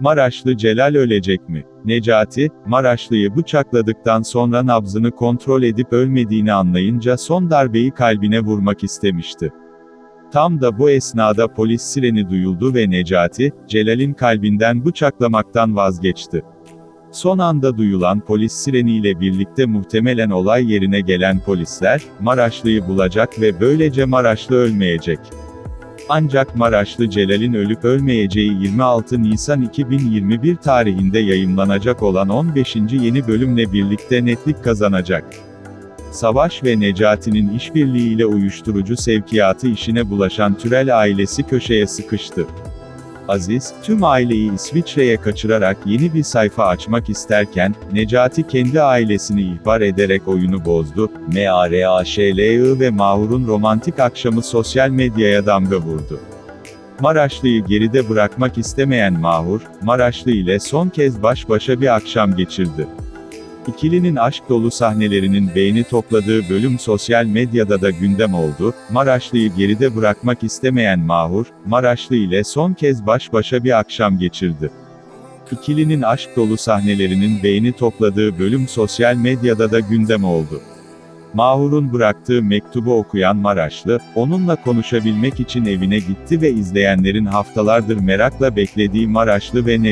Maraşlı Celal ölecek mi? Necati, Maraşlı'yı bıçakladıktan sonra nabzını kontrol edip ölmediğini anlayınca son darbeyi kalbine vurmak istemişti. Tam da bu esnada polis sireni duyuldu ve Necati, Celal'in kalbinden bıçaklamaktan vazgeçti. Son anda duyulan polis sireniyle birlikte muhtemelen olay yerine gelen polisler, Maraşlı'yı bulacak ve böylece Maraşlı ölmeyecek. Ancak Maraşlı Celal'in ölüp ölmeyeceği 26 Nisan 2021 tarihinde yayımlanacak olan 15. yeni bölümle birlikte netlik kazanacak. Savaş ve Necati'nin işbirliğiyle uyuşturucu sevkiyatı işine bulaşan Türel ailesi köşeye sıkıştı. Aziz, tüm aileyi İsviçre'ye kaçırarak yeni bir sayfa açmak isterken, Necati kendi ailesini ihbar ederek oyunu bozdu, MARAŞLI ve Mahur'un romantik akşamı sosyal medyaya damga vurdu. Maraşlı'yı geride bırakmak istemeyen Mahur, Maraşlı ile son kez baş başa bir akşam geçirdi. İkilinin aşk dolu sahnelerinin beğeni topladığı bölüm sosyal medyada da gündem oldu. Maraşlı'yı geride bırakmak istemeyen Mahur, Maraşlı ile son kez baş başa bir akşam geçirdi. İkilinin aşk dolu sahnelerinin beğeni topladığı bölüm sosyal medyada da gündem oldu. Mahur'un bıraktığı mektubu okuyan Maraşlı, onunla konuşabilmek için evine gitti ve izleyenlerin haftalardır merakla beklediği Maraşlı ve